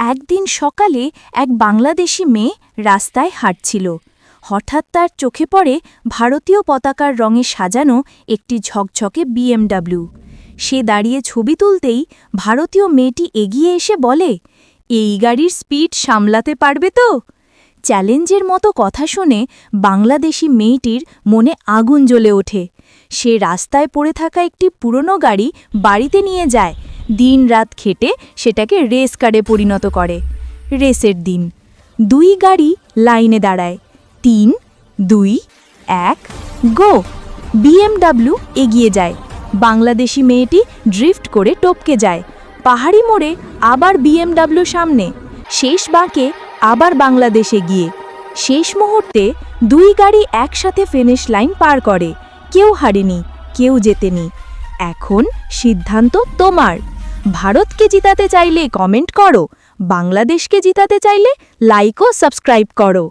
একদিন সকালে এক বাংলাদেশি মেয়ে রাস্তায় হাঁটছিল। হঠাৎ তার চোখে পড়ে ভারতীয় পতাকার রঙে সাজানো একটি ঝকঝকে বিএমডাব্লিউ সে দাঁড়িয়ে ছবি তুলতেই ভারতীয় মেয়েটি এগিয়ে এসে বলে, এই গাড়ির স্পিড সামলাতে পারবে তো? চ্যালেঞ্জের মতো কথা শুনে বাংলাদেশি মেয়েটির মনে আগুন জ্বলে ওঠে। সে রাস্তায় পড়ে থাকা একটি পুরনো গাড়ি বাড়িতে নিয়ে যায় দিন রাত খেটে সেটাকে রেস কারে পরিণত করে। রেসের দিন। দুই গাড়ি লাইনে দাঁড়ায়। তিন, দুই, এক, গো! বিএমডাব্লিউ এগিয়ে যায়। বাংলাদেশি মেয়েটি ড্রিফট করে টপকে যায়। পাহাড়ি মোড়ে আবার বিএমডাব্লিউ সামনে। শেষ বাঁকে আবার বাংলাদেশে গিয়ে। শেষ মুহূর্তে দুই গাড়ি একসাথে ফিনিশ লাইন পার করে। কেউ হারেনি, কেউ জেতেনি। এখন সিদ্ধান্ত তোমার। ভারতকে জিতাতে চাইলে কমেন্ট করো বাংলাদেশকে জিতাতে চাইলে লাইক ও সাবস্ক্রাইব করো।